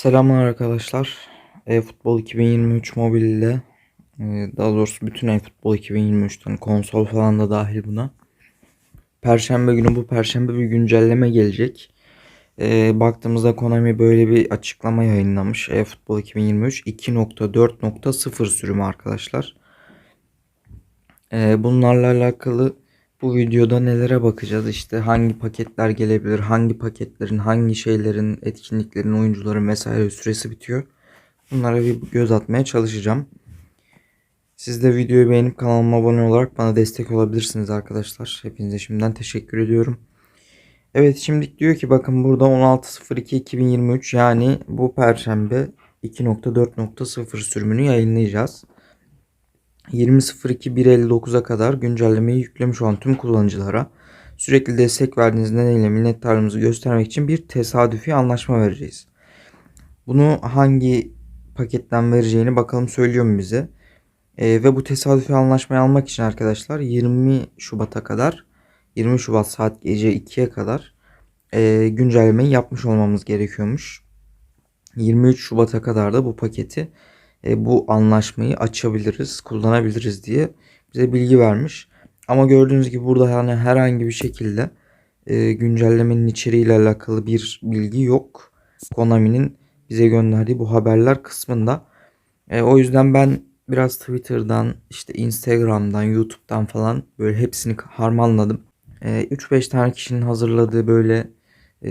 Selamlar arkadaşlar. eFootball 2023 mobil ile e, daha doğrusu bütün eFootball 2023'ten konsol falan da dahil buna. Perşembe günü bu perşembe bir güncelleme gelecek. E, baktığımızda Konami böyle bir açıklama yayınlamış. eFootball 2023 2.4.0 sürümü arkadaşlar. E, bunlarla alakalı bu videoda nelere bakacağız? İşte hangi paketler gelebilir, hangi paketlerin, hangi şeylerin, etkinliklerin, oyuncuların vesaire süresi bitiyor. Bunlara bir göz atmaya çalışacağım. Siz de videoyu beğenip kanalıma abone olarak bana destek olabilirsiniz arkadaşlar. Hepinize şimdiden teşekkür ediyorum. Evet şimdi diyor ki bakın burada 16.02.2023 yani bu perşembe 2.4.0 sürümünü yayınlayacağız. 20.02.159'a kadar güncellemeyi yüklemiş olan tüm kullanıcılara sürekli destek verdiğiniz nedeniyle minnettarlığımızı göstermek için bir tesadüfi anlaşma vereceğiz. Bunu hangi paketten vereceğini bakalım söylüyor mu bize. E, ve bu tesadüfi anlaşmayı almak için arkadaşlar 20 Şubat'a kadar 20 Şubat saat gece 2'ye kadar e, güncellemeyi yapmış olmamız gerekiyormuş. 23 Şubat'a kadar da bu paketi e, bu anlaşmayı açabiliriz, kullanabiliriz diye bize bilgi vermiş. Ama gördüğünüz gibi burada yani herhangi bir şekilde e, güncellemenin içeriğiyle alakalı bir bilgi yok. Konami'nin bize gönderdiği bu haberler kısmında. E, o yüzden ben biraz Twitter'dan, işte Instagram'dan, YouTube'dan falan böyle hepsini harmanladım. E, 3-5 tane kişinin hazırladığı böyle e,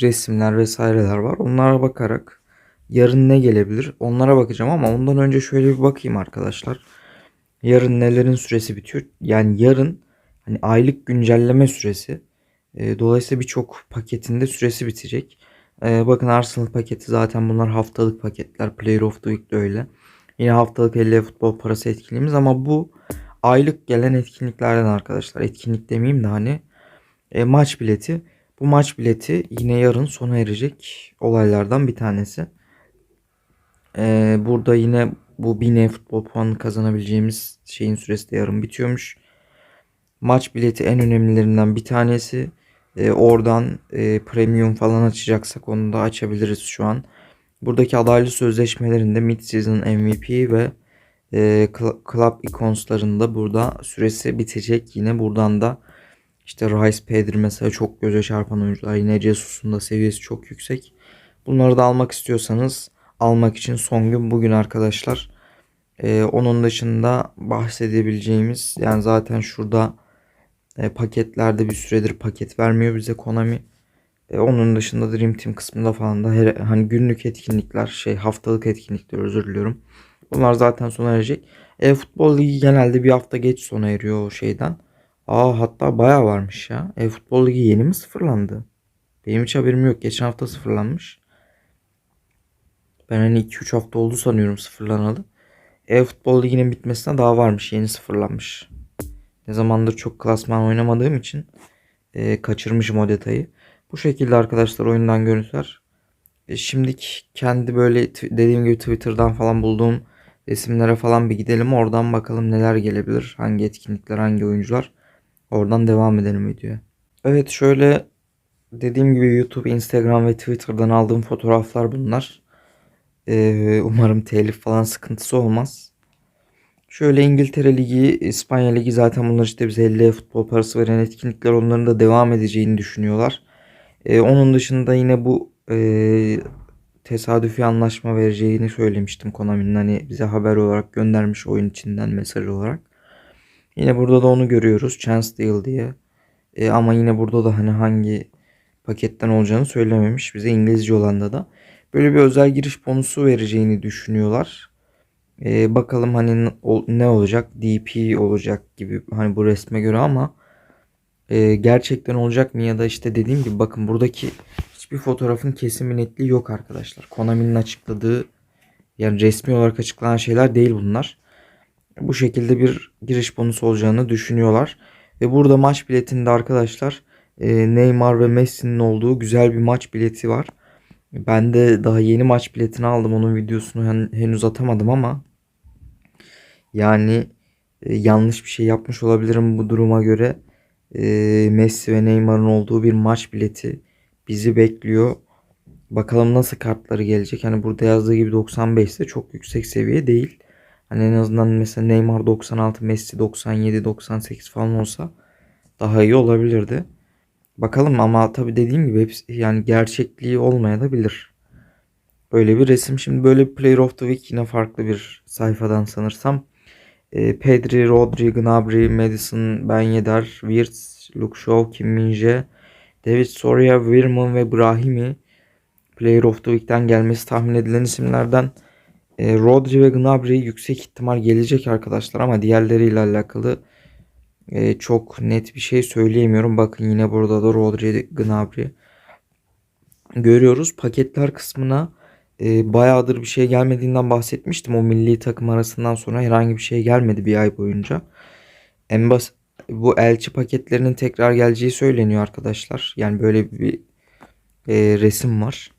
resimler vesaireler var. Onlara bakarak yarın ne gelebilir onlara bakacağım ama ondan önce şöyle bir bakayım arkadaşlar. Yarın nelerin süresi bitiyor? Yani yarın hani aylık güncelleme süresi. E, dolayısıyla birçok paketinde süresi bitecek. E, bakın Arsenal paketi zaten bunlar haftalık paketler. Player of the Week de öyle. Yine haftalık 50 futbol parası etkinliğimiz ama bu aylık gelen etkinliklerden arkadaşlar. Etkinlik demeyeyim de hani e, maç bileti. Bu maç bileti yine yarın sona erecek olaylardan bir tanesi. Ee, burada yine bu 1000 futbol puanı kazanabileceğimiz şeyin süresi de yarın bitiyormuş. Maç bileti en önemlilerinden bir tanesi. Ee, oradan e, premium falan açacaksak onu da açabiliriz şu an. Buradaki adaylı sözleşmelerinde mid-season MVP ve e, Club Icons'larında burada süresi bitecek. Yine buradan da işte Rice Pedri mesela çok göze çarpan oyuncular. Yine Jesus'un da seviyesi çok yüksek. Bunları da almak istiyorsanız almak için son gün bugün arkadaşlar. Ee, onun dışında bahsedebileceğimiz yani zaten şurada e, paketlerde bir süredir paket vermiyor bize Konami. E, onun dışında Dream Team kısmında falan da her, hani günlük etkinlikler şey haftalık etkinlikler özür diliyorum. Bunlar zaten sona erecek. E, futbol ligi genelde bir hafta geç sona eriyor o şeyden. Aa hatta baya varmış ya. E, futbol ligi yeni mi sıfırlandı? Benim hiç haberim yok. Geçen hafta sıfırlanmış. Ben hani 2-3 hafta oldu sanıyorum sıfırlanalı. E-futbol liginin bitmesine daha varmış. Yeni sıfırlanmış. Ne zamandır çok klasman oynamadığım için e, kaçırmışım o detayı. Bu şekilde arkadaşlar oyundan görüntüler. E, şimdilik kendi böyle dediğim gibi Twitter'dan falan bulduğum resimlere falan bir gidelim. Oradan bakalım neler gelebilir. Hangi etkinlikler, hangi oyuncular. Oradan devam edelim videoya. Evet şöyle dediğim gibi YouTube, Instagram ve Twitter'dan aldığım fotoğraflar bunlar. Ee, umarım telif falan sıkıntısı olmaz. Şöyle İngiltere Ligi, İspanya Ligi zaten bunlar işte bize 50 futbol parası veren etkinlikler onların da devam edeceğini düşünüyorlar. Ee, onun dışında yine bu e, tesadüfi anlaşma vereceğini söylemiştim Konami'nin hani bize haber olarak göndermiş oyun içinden mesaj olarak. Yine burada da onu görüyoruz Chance Deal diye. E, ama yine burada da hani hangi paketten olacağını söylememiş bize İngilizce olanda da. Böyle bir özel giriş bonusu vereceğini düşünüyorlar. Ee, bakalım hani ne olacak? DP olacak gibi hani bu resme göre ama e, gerçekten olacak mı ya da işte dediğim gibi bakın buradaki hiçbir fotoğrafın kesimi netliği yok arkadaşlar. Konami'nin açıkladığı yani resmi olarak açıklanan şeyler değil bunlar. Bu şekilde bir giriş bonusu olacağını düşünüyorlar. Ve burada maç biletinde arkadaşlar e, Neymar ve Messi'nin olduğu güzel bir maç bileti var. Ben de daha yeni maç biletini aldım. Onun videosunu hen, henüz atamadım ama yani e, yanlış bir şey yapmış olabilirim bu duruma göre. E, Messi ve Neymar'ın olduğu bir maç bileti bizi bekliyor. Bakalım nasıl kartları gelecek. Hani burada yazdığı gibi 95 ise çok yüksek seviye değil. Hani en azından mesela Neymar 96, Messi 97, 98 falan olsa daha iyi olabilirdi. Bakalım ama tabii dediğim gibi hepsi yani gerçekliği olmayabilir. Böyle bir resim. Şimdi böyle Player of the Week yine farklı bir sayfadan sanırsam. E, Pedri, Rodri, Gnabry, Madison, Ben Yedder, Wirtz, Luke Shaw, Kim Min-jae, David Soria, Wirman ve Brahimi Player of the Week'ten gelmesi tahmin edilen isimlerden. E, Rodri ve Gnabry yüksek ihtimal gelecek arkadaşlar ama diğerleriyle alakalı e, çok net bir şey söyleyemiyorum. Bakın yine burada da Rodri, Gnabry görüyoruz. Paketler kısmına e, bayağıdır bir şey gelmediğinden bahsetmiştim. O milli takım arasından sonra herhangi bir şey gelmedi bir ay boyunca. En bas bu elçi paketlerinin tekrar geleceği söyleniyor arkadaşlar. Yani böyle bir e, resim var.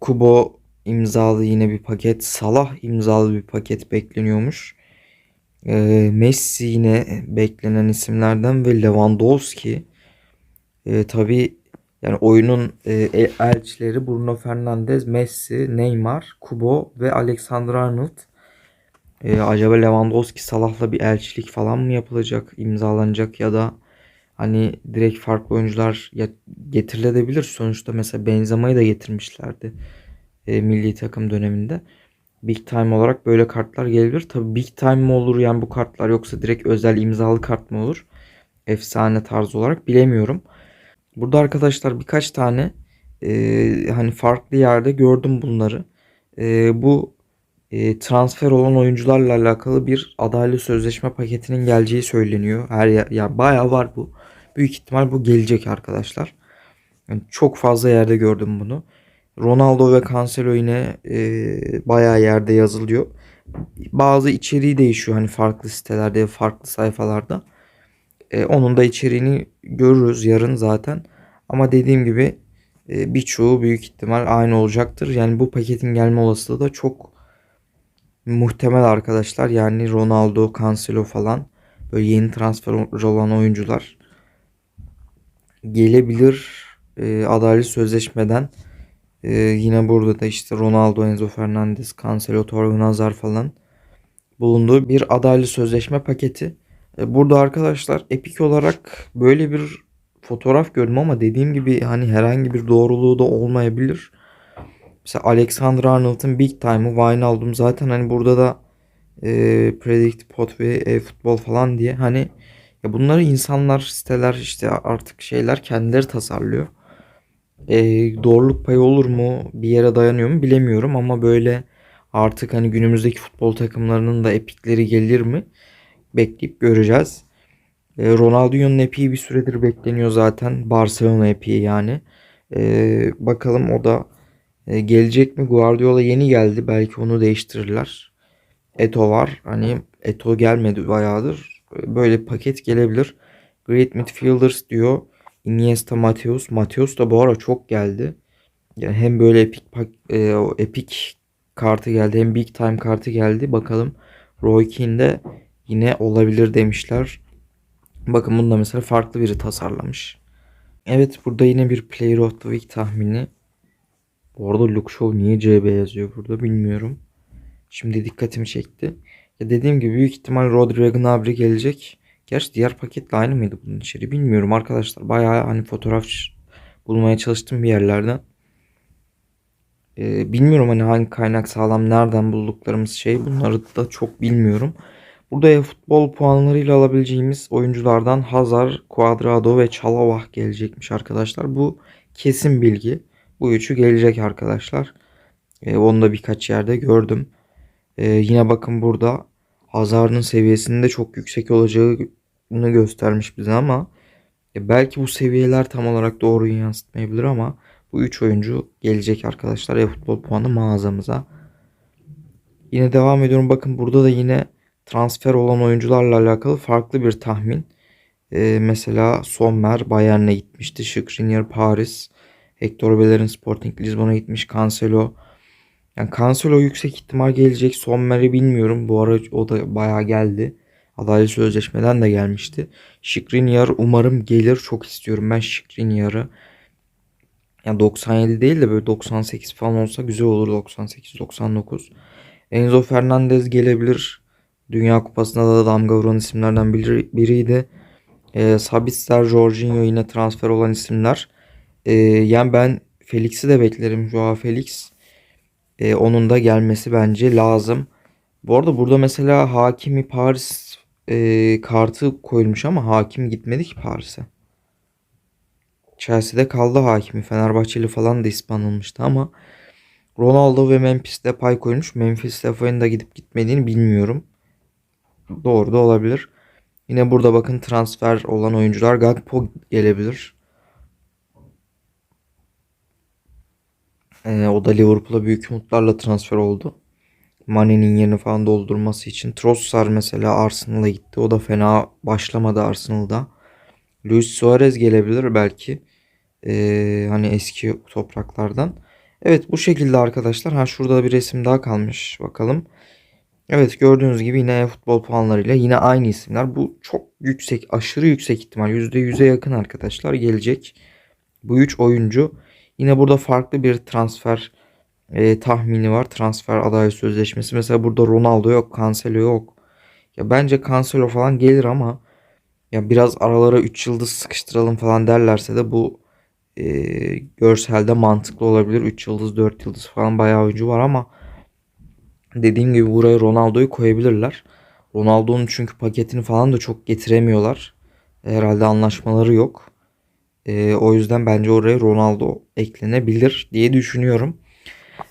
Kubo imzalı yine bir paket. Salah imzalı bir paket bekleniyormuş. E, Messi yine beklenen isimlerden ve Lewandowski. E, tabii yani oyunun e, elçileri Bruno Fernandes, Messi, Neymar, Kubo ve Alexander Arnold. E, acaba Lewandowski Salah'la bir elçilik falan mı yapılacak, imzalanacak ya da hani direkt farklı oyuncular getirilebilir. Sonuçta mesela Benzema'yı da getirmişlerdi e, milli takım döneminde. Big time olarak böyle kartlar gelebilir. Tabi big time mi olur yani bu kartlar yoksa direkt özel imzalı kart mı olur? Efsane tarzı olarak bilemiyorum. Burada arkadaşlar birkaç tane e, hani farklı yerde gördüm bunları. E, bu e, transfer olan oyuncularla alakalı bir adaylı sözleşme paketinin geleceği söyleniyor. Her ya, ya bayağı var bu. Büyük ihtimal bu gelecek arkadaşlar. Yani çok fazla yerde gördüm bunu. Ronaldo ve Cancelo yine e, bayağı yerde yazılıyor. Bazı içeriği değişiyor hani farklı sitelerde, farklı sayfalarda. E, onun da içeriğini görürüz yarın zaten. Ama dediğim gibi e, birçoğu büyük ihtimal aynı olacaktır. Yani bu paketin gelme olasılığı da çok muhtemel arkadaşlar. Yani Ronaldo, Cancelo falan böyle yeni transfer olan oyuncular gelebilir e, adaylı sözleşmeden. E, yine burada da işte Ronaldo, Enzo Fernandez, Cancelo, Torgan Hazard falan bulunduğu bir adaylı sözleşme paketi. E, burada arkadaşlar epik olarak böyle bir fotoğraf gördüm ama dediğim gibi hani herhangi bir doğruluğu da olmayabilir. Mesela Alexander Arnold'un Big Time'ı Wijnaldum zaten hani burada da e, Predict Pot ve e, futbol falan diye hani ya bunları insanlar siteler işte artık şeyler kendileri tasarlıyor. E, doğruluk payı olur mu bir yere dayanıyor mu bilemiyorum ama böyle artık hani günümüzdeki futbol takımlarının da epikleri gelir mi bekleyip göreceğiz. E, Ronaldinho'nun epiği bir süredir bekleniyor zaten. Barcelona epiği yani. E, bakalım o da e, gelecek mi? Guardiola yeni geldi. Belki onu değiştirirler. Eto var. Hani Eto gelmedi bayağıdır. Böyle paket gelebilir. Great Midfielders diyor. Iniesta, Mateus. Mateus da bu ara çok geldi. Yani hem böyle epik e, epik kartı geldi hem big time kartı geldi. Bakalım Roy Keane yine olabilir demişler. Bakın bunda mesela farklı biri tasarlamış. Evet burada yine bir Player of the Week tahmini. Bu arada Luke Shaw niye CB yazıyor burada bilmiyorum. Şimdi dikkatimi çekti. Ya dediğim gibi büyük ihtimal Rodri Gnabry gelecek. Gerçi diğer paketle aynı mıydı bunun içeri bilmiyorum arkadaşlar. Bayağı hani fotoğraf bulmaya çalıştım bir yerlerden. Ee, bilmiyorum hani hangi kaynak sağlam nereden bulduklarımız şey bunları da çok bilmiyorum. Burada e-futbol puanlarıyla alabileceğimiz oyunculardan Hazard, Cuadrado ve Çalavah gelecekmiş arkadaşlar. Bu kesin bilgi. Bu üçü gelecek arkadaşlar. E, onu da birkaç yerde gördüm. E, yine bakın burada Hazard'ın seviyesinde çok yüksek olacağını göstermiş bize ama e, belki bu seviyeler tam olarak doğruyu yansıtmayabilir ama bu üç oyuncu gelecek arkadaşlar e-futbol puanı mağazamıza. Yine devam ediyorum. Bakın burada da yine transfer olan oyuncularla alakalı farklı bir tahmin. Ee, mesela Sommer Bayern'e gitmişti. Skriniar Paris. Hector Bellerin Sporting Lisbon'a gitmiş. Cancelo. Yani Cancelo yüksek ihtimal gelecek. Sommer'i bilmiyorum. Bu ara o da bayağı geldi. Adaylı sözleşmeden de gelmişti. Skriniar umarım gelir. Çok istiyorum ben Skriniar'ı. Yani 97 değil de böyle 98 falan olsa güzel olur 98 99. Enzo Fernandez gelebilir. Dünya Kupası'nda da damga vuran isimlerden biri, biriydi. E, Sabitzer, Jorginho yine transfer olan isimler. E, yani ben Felix'i de beklerim. Joao Felix. E, onun da gelmesi bence lazım. Bu arada burada mesela Hakimi Paris e, kartı koyulmuş ama Hakim gitmedi ki Paris'e. Chelsea'de kaldı Hakimi. Fenerbahçeli falan da ispanılmıştı ama Ronaldo ve Memphis'te pay koymuş. Memphis Defoe'nin da gidip gitmediğini bilmiyorum. Doğru da olabilir. Yine burada bakın transfer olan oyuncular Gakpo gelebilir. Ee, o da Liverpool'a büyük umutlarla transfer oldu. Mane'nin yerini falan doldurması için. Trossard mesela Arsenal'a gitti. O da fena başlamadı Arsenal'da. Luis Suarez gelebilir belki. Ee, hani eski topraklardan. Evet bu şekilde arkadaşlar. Ha şurada bir resim daha kalmış. Bakalım. Evet gördüğünüz gibi yine futbol puanlarıyla yine aynı isimler. Bu çok yüksek, aşırı yüksek ihtimal. %100'e yakın arkadaşlar gelecek. Bu 3 oyuncu. Yine burada farklı bir transfer e, tahmini var. Transfer adayı sözleşmesi. Mesela burada Ronaldo yok, Cancelo yok. Ya bence Cancelo falan gelir ama ya biraz aralara 3 yıldız sıkıştıralım falan derlerse de bu e, görselde mantıklı olabilir. 3 yıldız, 4 yıldız falan bayağı oyuncu var ama dediğim gibi buraya Ronaldo'yu koyabilirler. Ronaldo'nun çünkü paketini falan da çok getiremiyorlar. Herhalde anlaşmaları yok. E, o yüzden bence oraya Ronaldo eklenebilir diye düşünüyorum.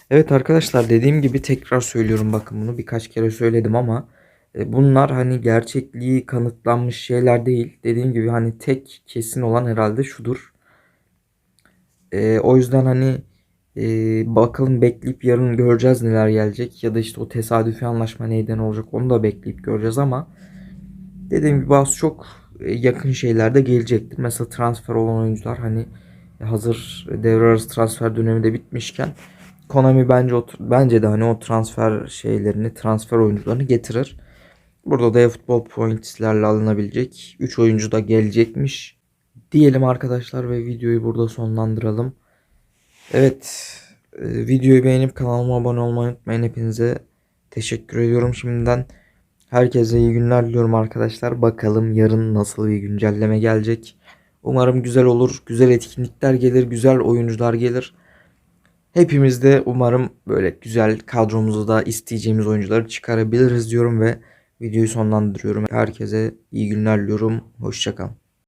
Evet arkadaşlar dediğim gibi tekrar söylüyorum bakın bunu birkaç kere söyledim ama e, bunlar hani gerçekliği kanıtlanmış şeyler değil. Dediğim gibi hani tek kesin olan herhalde şudur. E, o yüzden hani e, bakalım bekleyip yarın göreceğiz neler gelecek ya da işte o tesadüfi anlaşma neyden olacak onu da bekleyip göreceğiz ama dediğim gibi bazı çok e, yakın şeyler de gelecektir. Mesela transfer olan oyuncular hani hazır devre arası transfer dönemi de bitmişken Konami bence o, bence de hani o transfer şeylerini, transfer oyuncularını getirir. Burada da futbol points'lerle alınabilecek 3 oyuncu da gelecekmiş. Diyelim arkadaşlar ve videoyu burada sonlandıralım. Evet, e, videoyu beğenip kanalıma abone olmayı unutmayın. Hepinize teşekkür ediyorum şimdiden. Herkese iyi günler diliyorum arkadaşlar. Bakalım yarın nasıl bir güncelleme gelecek. Umarım güzel olur. Güzel etkinlikler gelir. Güzel oyuncular gelir. Hepimiz de umarım böyle güzel kadromuzu da isteyeceğimiz oyuncuları çıkarabiliriz diyorum ve videoyu sonlandırıyorum. Herkese iyi günler diliyorum. Hoşçakalın.